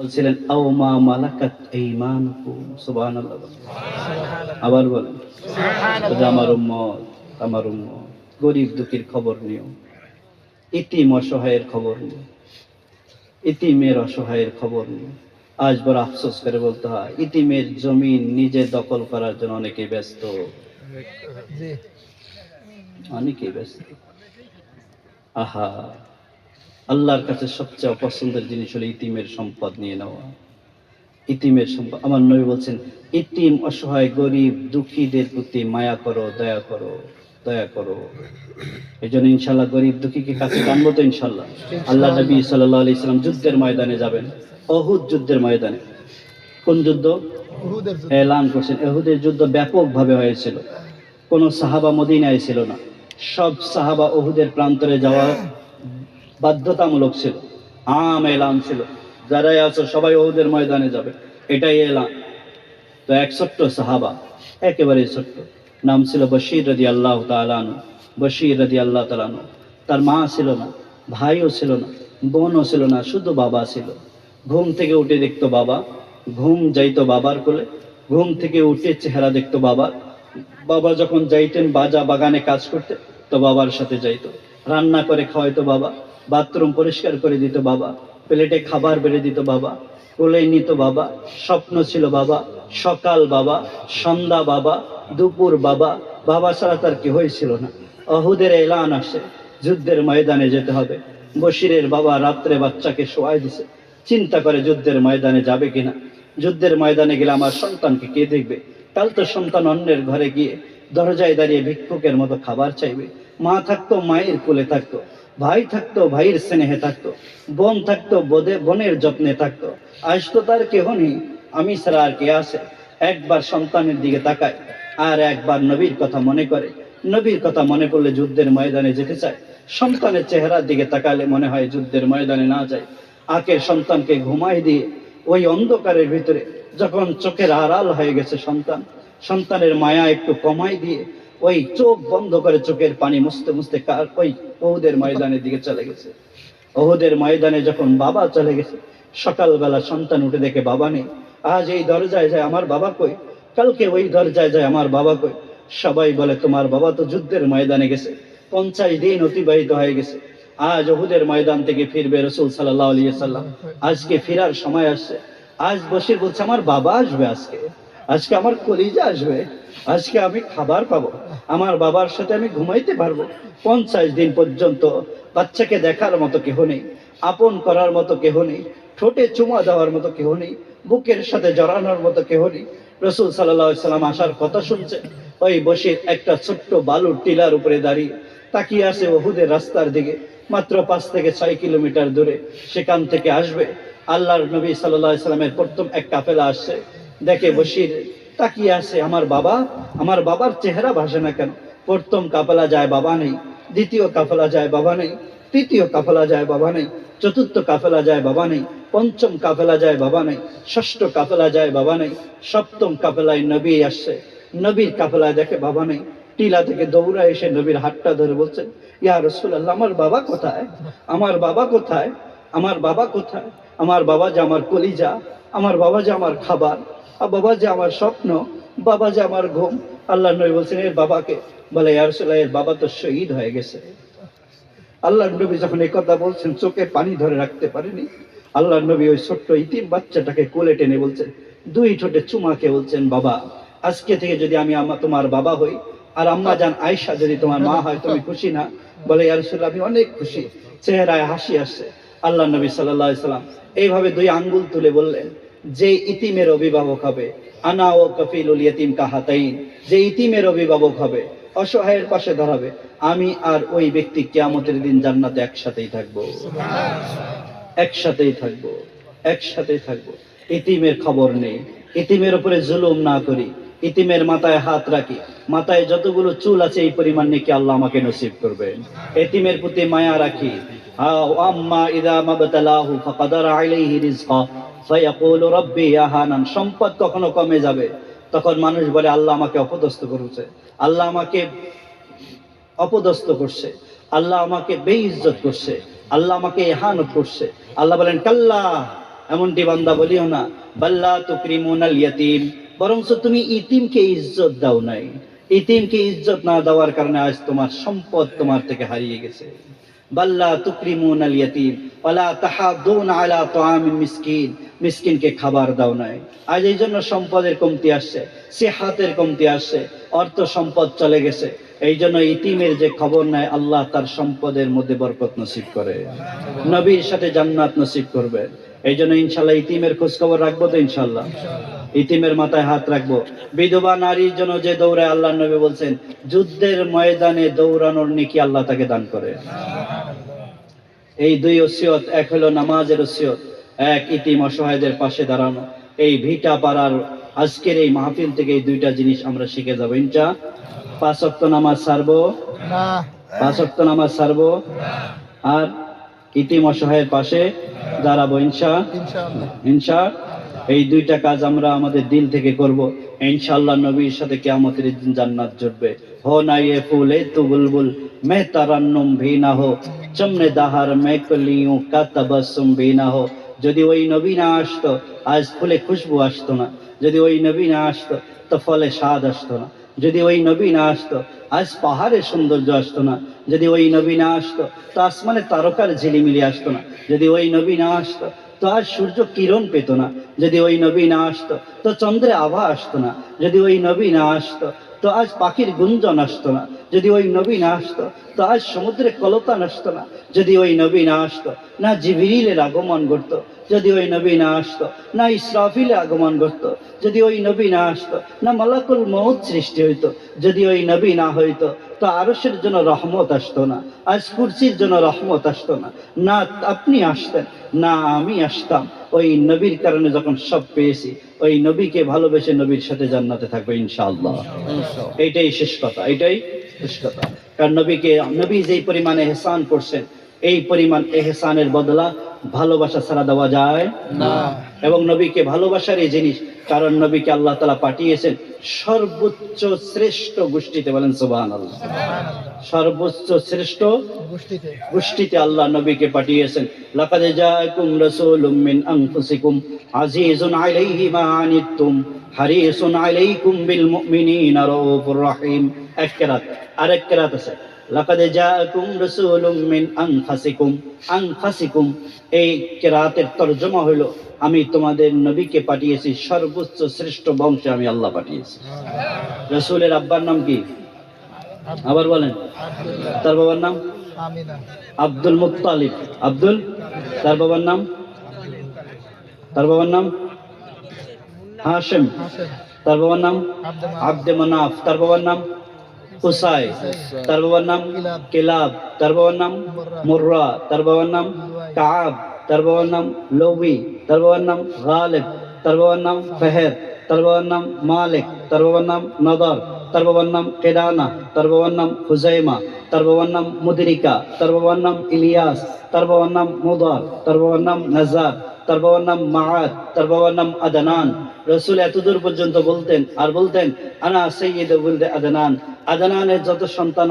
বলছিলেন আও মা মালাকাত সুবহানাল্লাহ আবার বলেন আমার উম্মত আমার উম্মত গরিব দুঃখীর খবর নিও। ইতিম অসহায়ের খবর নিও। ইতিমের অসহায়ের খবর নিও। আজ বড় আফসোস করে বলতে হয় ইতিমের জমিন নিজে দখল করার জন্য অনেকে ব্যস্ত। অনেকেই ব্যস্ত। আহা আল্লাহর কাছে সবচেয়ে অপছন্দের জিনিস হলো ইতিমের সম্পদ নিয়ে নেওয়া। ইতিমের সম্পদ। আমার নবী বলছেন ইতিম অসহায় গরিব দুঃখীদের প্রতি মায়া করো দয়া করো দয়া করো। এই জন্য ইনশাল্লাহ গরিব দুঃখীকে কাছে টানবো তো ইনশাল্লাহ আল্লাহ নবী সাল্লাহ আলি ইসলাম যুদ্ধের ময়দানে যাবেন। অহুদ যুদ্ধের ময়দানে। কোন যুদ্ধ? এলান করছেন। এহুদের যুদ্ধ ব্যাপকভাবে হয়েছিল। কোনো সাহাবা মদিনায় ছিল না। সব সাহাবা অহুদের প্রান্তরে যাওয়া বাধ্যতামূলক ছিল। আম এলান ছিল। যারাই আছো সবাই ওদের ময়দানে যাবে। এটাই এলান তো এক ছোট্ট সাহাবা একেবারে ছোট্ট। নাম ছিল বশির রদি আল্লাহ তালানু বশির রদি আল্লাহ তালানু তার মা ছিল না, ভাইও ছিল না, বোনও ছিল না, শুধু বাবা ছিল। ঘুম থেকে উঠে দেখতো বাবা। ঘুম যাইতো বাবার কোলে। ঘুম থেকে উঠে চেহারা দেখতো বাবার বাবা যখন যাইতেন বাজা বাগানে কাজ করতে, তো বাবার সাথে যাইতো। রান্না করে খাওয়াইতো বাবা। বাথরুম পরিষ্কার করে দিত বাবা, প্লেটে খাবার বেড়ে দিত বাবা, কোলে নিত বাবা, স্বপ্ন ছিল বাবা, সকাল বাবা, সন্ধ্যা বাবা, দুপুর বাবা বাবা ছাড়া তার কি হয়েছিল না। অহুদের এলান আসে, যুদ্ধের ময়দানে যেতে হবে। বশিরের বাবা রাত্রে বাচ্চাকে শোয়াই দিছে, চিন্তা করে যুদ্ধের ময়দানে যাবে কিনা। যুদ্ধের ময়দানে গেলে আমার সন্তানকে কে দেখবে? কাল তো সন্তান অন্যের ঘরে গিয়ে দরজায় দাঁড়িয়ে ভিক্ষুকের মতো খাবার চাইবে। মা থাকতো, মায়ের কোলে থাকতো। ভাই থাকতো, ভাইয়ের স্নেহে থাকতো, বোন থাকতো, বোধে, বোনের যত্নে থাকতো। আজ তো তার কেহ নেই, আমি ছাড়া আর কে আছে? একবার সন্তানের দিকে তাকায়, আর একবার নবীর কথা মনে করে। নবীর কথা মনে করলে যুদ্ধের ময়দানে যেতে চায়। সন্তানের চেহারার দিকে তাকালে মনে হয় যুদ্ধের ময়দানে না যায়। আকে সন্তানকে ঘুমাই দিয়ে, ওই অন্ধকারের ভিতরে যখন চোখের আড়াল হয়ে গেছে সন্তান, সন্তানের মায়া একটু কমাই দিয়ে ওই চোখ বন্ধ করে চোখের পানি মুছতে মুছতে ওই ওহুদের ময়দানের দিকে চলে গেছে। ওহুদের ময়দানে যখন বাবা চলে গেছে, সকালবেলা সন্তান উঠে দেখে বাবা নেই। আজ এই দরজায় যায় আমার বাবা কই? কালকে ওই দরজায় যায় আমার বাবা কই? সবাই বলে, তোমার বাবা তো যুদ্ধের ময়দানে গেছে। পঞ্চাশ দিন অতিবাহিত হয়ে গেছে। আজ ওহুদের ময়দান থেকে ফিরবে রসুল সাল্লাহ আলিয়া সাল্লাম আজকে ফেরার সময় আসছে। আজ বসে বলছে, আমার বাবা আসবে আজকে। আজকে আমার কলিজা আসবে। আজকে আমি খাবার পাবো। আমার বাবার সাথে আমি ঘুমাইতে পারব। পঞ্চাশ দিন পর্যন্ত বাচ্চাকে দেখার মতো কেহ নেই, আপন করার মতো কেহ নেই, ঠোঁটে চুমা দেওয়ার মতো কেহ নেই, বুকের সাথে জড়ানোর মতো কেহ নেই। রসুল সাল্লাহ সাল্লাম আসার কথা শুনছে। ওই বসির একটা ছোট্ট বালুর টিলার উপরে দাঁড়িয়ে তাকিয়ে আসে ওহুদের রাস্তার দিকে। মাত্র পাঁচ থেকে ছয় কিলোমিটার দূরে। সেখান থেকে আসবে। আল্লাহর নবী সাল্লাহ সাল্লামের প্রথম এক কাফেলা আসছে। দেখে বসির তাকিয়ে আসে আমার বাবা। আমার বাবার চেহারা ভাসে না কেন? প্রথম কাফেলা যায়, বাবা নেই। দ্বিতীয় কাফেলা যায়, বাবা নেই। তৃতীয় কাফেলা যায়, বাবা নেই। চতুর্থ কাফেলা যায়, বাবা নেই। পঞ্চম কাফেলা যায়, বাবা নেই। ষষ্ঠ কাফেলা যায়, বাবা নেই। সপ্তম কাফেলায় নবী আসছে। নবীর কাফেলায় দেখে বাবা নেই। টিলা থেকে দৌড়া এসে নবীর হাতটা ধরে বলছেন ইয়া রসুল্লাহ আমার বাবা কোথায়? আমার বাবা কোথায়? আমার বাবা কোথায়? আমার বাবা যে আমার কলিজা, আমার বাবা যে আমার খাবার বাবা যে আমার স্বপ্ন, বাবা যে আমার ঘুম। আল্লাহ নবী বলছেন এর বাবাকে। বলে, ইয়া রসুল্লাহ এর বাবা তো শহীদ হয়ে গেছে। আল্লাহ নবী যখন এই কথা বলছেন, চোখে পানি ধরে রাখতে পারেনি। আল্লাহ নবী ওই ছোট্ট ইতিম বাচ্চাটাকে কোলে টেনে বলছেন, দুই ঠোঁটে চুমাকে বলছেন, বাবা, আজকে থেকে যদি আমি আমার তোমার বাবা হই, আর আম্মা জান আয়সা যদি তোমার মা হয়, তুমি খুশি না? বলে ইয়ারসুল আমি অনেক খুশি। চেহারায় হাসি আসছে। আল্লাহ নবী সাল্লাহ সাল্লাম এইভাবে দুই আঙ্গুল তুলে বললেন যে ইতিমের অভিভাবক হবে। আনা ও কফিল উল ইয়তিম কাহাতাইন, যে ইতিমের অভিভাবক হবে, অসহায়ের পাশে দাঁড়াবে। আমি আর ওই ব্যক্তি কেয়ামতের দিন জান্নাতে একসাথেই থাকব। একসাথেই থাকব। একসাথেই থাকব। ইতিমের খবর নেই। ইতিমের উপরে জুলুম না করি। ইতিমের মাথায় হাত রাখি। মাথায় যতগুলো চুল আছে, এই পরিমাণ নাকি আল্লাহ আমাকে নসিব করবেন। এতিমের প্রতি মায়া রাখি। আম্মা ইদা মাবতালাহু ফাকাদারা আলাইহি রিজকা। সম্পদ কখনো কমে যাবে। তখন মানুষ বলে, আল্লাহ আমাকে অপদস্থ করেছে। আল্লাহ আমাকে অপদস্থ করছে। আল্লাহ আমাকে বেইজ্জত করছে। আল্লাহ আমাকে এহানত করছে। আল্লাহ বলেন, কাল্লা, এমনটি বান্দা বলিও না, বাল্লা তুকরিমুনাল ইয়াতিম। বরঞ্চ তুমি ইতিমকে ইজ্জত দাও নাই। ইতিমকে ইজ্জত না দেওয়ার কারণে আজ তোমার সম্পদ তোমার থেকে হারিয়ে গেছে। বাল্লা তুকরিমুন আল ইয়াতিম আলা মিসকিন। মিসকিনকে খাবার দাও নাই। আজ এই জন্য সম্পদের কমতি আসছে, সেহাতের কমতি আসছে, অর্থ সম্পদ চলে গেছে। এই জন্য ইতিমের যে খবর নেয় আল্লাহ তার সম্পদের মধ্যে বরকত নসিব করে। নবীর সাথে জান্নাত নসিব করবে। এই জন্য ইনশাল্লাহ ইতিমের খোঁজ খবর রাখব তো ইনশাল্লাহ। ইতিমের মাথায় হাত রাখব। বিধবা নারীর জন্য যে দৌড়ায় আল্লাহ নবী বলছেন যুদ্ধের ময়দানে দৌড়ানোর নেকি আল্লাহ তাকে দান করে। এই দুই ওসিয়ত এক হলো নামাজের ওসিয়ত এক ইতিম অসহায়দের পাশে দাঁড়ানো। এই ভিটা পাড়ার আজকের এই মাহফিল থেকে এই দুইটা জিনিস আমরা শিখে যাব। ইনশা পাঁচ অক্ত নামাজ সারবো। পাঁচ অক্ত নামাজ সারবো। আর ইতিম অসহায়ের পাশে দাঁড়াবো। ইনশা ইনশা এই দুইটা কাজ আমরা আমাদের দিল থেকে করব ইনশাআল্লাহ নবীর সাথে কিয়ামতের দিন জান্নাত জুটবে हो ना ये फूल है तू बुलबुल मैं तरन्नुम भी ना हो चमने दाहर मैं कलियों का तबस्सुम भी ना हो যদি ওই নবী না আসতো আজ ফুলে খুশবু আসতো না যদি ওই নবী না আসতো তো ফলে স্বাদ আসতো না যদি ওই নবী না আসতো আজ পাহাড়ের সৌন্দর্য আসতো না যদি ওই নবী না আসতো তো আসমানে তারকার ঝিলিমিলি আসতো না যদি ওই নবী না আসতো তো আজ সূর্য কিরণ পেত না। যদি ওই নবী না আসতো, তো চন্দ্রে আভা আসতো না। যদি ওই নবী না আসতো, তো আজ পাখির গুঞ্জন আসতো না। যদি ওই নবী না আসতো, তো আজ সমুদ্রে কলতা আসতো না। যদি ওই নবী না আসতো, না জিবিরিলের আগমন ঘটতো। যদি ওই নবী না আসতো, না ইসরাফিলের আগমন ঘটতো। যদি ওই নবী না আসতো, না মালাকুল মৌত সৃষ্টি হইতো। যদি ওই নবী না হইতো তো আরসের জন্য রহমত আসতো না আজ কুরসির জন্য রহমত আসতো না। না আপনি আসতেন না আমি আসতাম। ওই নবীর কারণে যখন সব পেয়েছি ওই নবীকে ভালোবেসে নবীর সাথে জান্নাতে থাকবে ইনশাআল্লাহ। এটাই শেষ কথা এটাই শেষ কথা। কারণ নবীকে নবী যেই পরিমাণে এহসান করছেন এই পরিমাণ এহসানের বদলা ভালোবাসা ছাড়া দেওয়া যায় না। এবং নবীকে ভালোবাসার এই জিনিস কারণ নবীকে আল্লাহ তালা পাঠিয়েছেন সর্বোচ্চ শ্রেষ্ঠ গোষ্ঠীতে বলেন সুবাহান আল্লাহ সর্বোচ্চ শ্রেষ্ঠ গোষ্ঠীতে। আল্লাহ নবীকে পাঠিয়েছেন। লাকাদ জাআকুম রাসূলুম মিন আনফুসিকুম আজিজুন আলাইহি মা আনিতুম হারিসুন আলাইকুম বিল মুমিনিনা রাউফুর রহিম। এক কেরাত আরেক কেরাত আছে। লাকাদ জাআকুম রাসূলুম মিন আনফুসিকুম আনফুসিকুম এই কেরাতের তরজমা হলো আমি তোমাদের নবীকে পাঠিয়েছি সর্বোচ্চ শ্রেষ্ঠ বংশে আমি আল্লাহ পাঠিয়েছি। রসুলের আব্বার নাম কি? আবার বলেন। তার বাবার নাম? আমিনা। আব্দুল মুত্তালিব। আব্দুল? তার বাবার নাম? তার বাবার নাম? হাশেম। তার বাবার নাম? আব্দুল আব্দে মানাফ। তার বাবার নাম? কুসাই তার বাবার নাম কিলাব তার বাবার নাম মুর্রা তার বাবার নাম কাব তার বাবার নাম লোবি তার বাবার নাম গালিব তার বাবার নাম ফেহের তার বাবার নাম মালিক তার বাবার নাম নদর তার বাবার নাম কেদানা তার বাবার নাম হুজাইমা তার বাবার নাম মুদিরিকা তার বাবার নাম ইলিয়াস তার বাবার নাম মুদার তার বাবার নাম নাজার তার বাবার নাম মাআদ, তার বাবার নাম আদানান। রসুল এতদূর পর্যন্ত বলতেন আর বলতেন, আনা সৈয়দ বলতে আদানানের আদনানের যত সন্তান